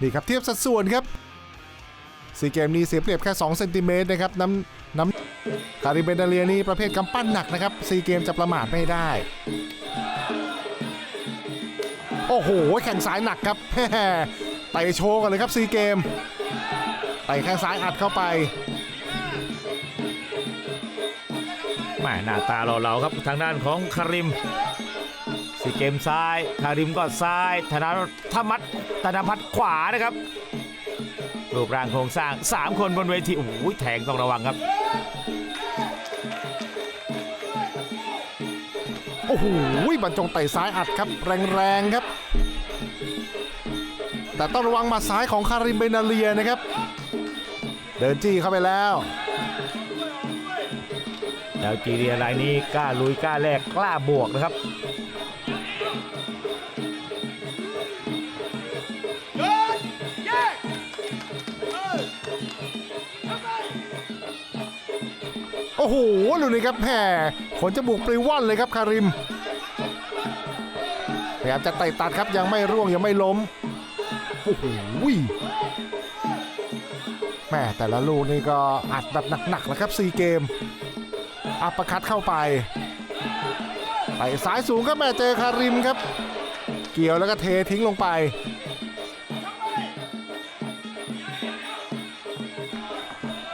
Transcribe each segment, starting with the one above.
นี่ครับเทียบสัดส่วนครับซีเกมนี้เสียเปรียบแค่ 2 เซนติเมตรนะครับน้ำน้ำคาริเบนาเลียนี่ประเภทกำปั้นหนักนะครับซีเกมจะประมาทไม่ได้ โอ้โห แข่งซ้ายหนักครับไตโชว์กันเลยครับซีเกมไตแข้งซ้ายอัดเข้าไปแหม่หน้าตาเราๆครับทางด้านของคาริม สีเกมซ้ายคาริมก็ซ้ายธนาธมัดธนพัฒน์ขวานะครับ รูปร่างโครงสร้าง 3 คนบนเวทีโอ้โหแทงต้องระวังครับ โอ้โหบรรจงไต่ซ้ายอัดครับ แรงๆครับ แต่ต้องระวังหมาซ้ายของคาริมเบนาเลียนะครับ เดินจี้เข้าไปแล้วแล้วจีเรียรายนี้กล้าลุยกล้าแลกกล้าบวกนะครับ อ้โหดูนี่ครับแหมขนจมูกปลิวว่อนเลยครับคาริมพยายามจะไต่ตัดครับยังไม่ร่วงยังไม่ล้มโอ้โหแม่แต่ละลูกนี่ก็อัดแบบหนักๆแล้วครับซีเกม อัปเปอร์คัดเข้าไปไปซ้ายสูงครับแม่เจอคาริมครับ เกี่ยวแล้วก็เททิ้งลงไป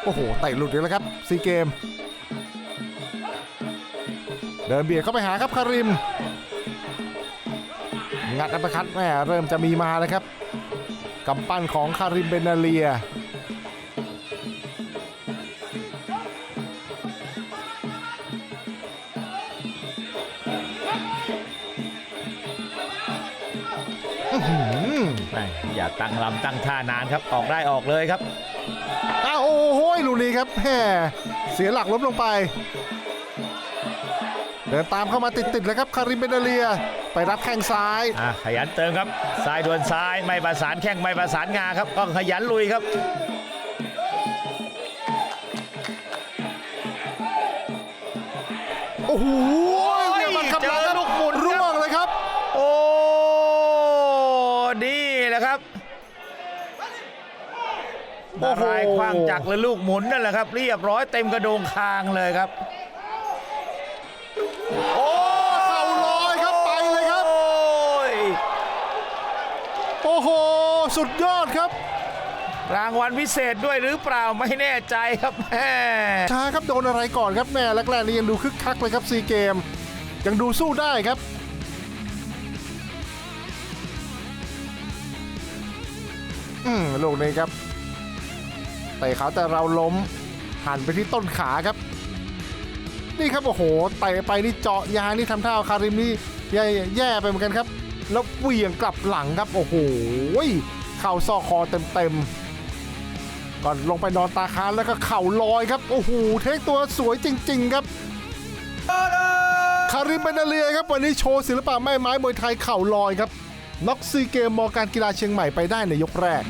โอ้โหไต่หลุดอีกแล้วครับซีเกม เดินเบียดเข้าไปหาครับคาริม งัดอัปเปอร์คัดแม่เริ่มจะมีมาแล้วครับกำปั้นของคาริมเบนาเลียแหม่อย่าตั้งลำตั้งท่านานครับออกได้ออกเลยครับอ้าวโอ้โหลูกนี้ครับแหมเสียหลักล้มลงไป เดินตามเข้ามาติดๆเลยครับคาริมเบนาเลีย ไปรับแข้งซ้ายอะขยันเติมครับซ้ายดวลซ้ายไม่ประสานแข้งไม่ประสานงาครับต้องขยันลุยครับโอ้โหโอ้ยเนี่ยมันกำลังเจอลูกหมุนครับร่วงเลยครับ โอ้นี่แหละครับโอ้โหนารายณ์คว้างจักรและลูกหมุนนั่นแหละครับ เรียบร้อยเต็มกระโดงคางเลยครับ สุดยอดครับรางวัลพิเศษด้วยหรือเปล่าไม่แน่ใจครับแม่ช้าครับโดนอะไรก่อนครับแม่แรกๆนี่ยังดูคึกคักเลยครับซีเกม ยังดูสู้ได้ครับอืมลูกนี้ครับเตะเขาแต่เราล้มหันไปที่ต้นขาครับ นี่ครับโอ้โหเตะไปนี่เจาะยางนี่ทำท่าคาริมนี่แย่แย่ไปเหมือนกันครับ แล้วเหวี่ยงกลับหลังครับโอ้โห เข่าซอกคอเต็มๆ ก่อนลงไปนอนตาค้างแล้วก็เข่าลอยครับ โอ้โห เทคตัวสวยจริง ๆ ครับ คาริมเบนาเลียครับ วันนี้โชว์ศิลปะไม้ไม้มวยไทยเข่าลอยครับน็อกซีเกมมอการกีฬาเชียงใหม่ไปได้ในยกแรก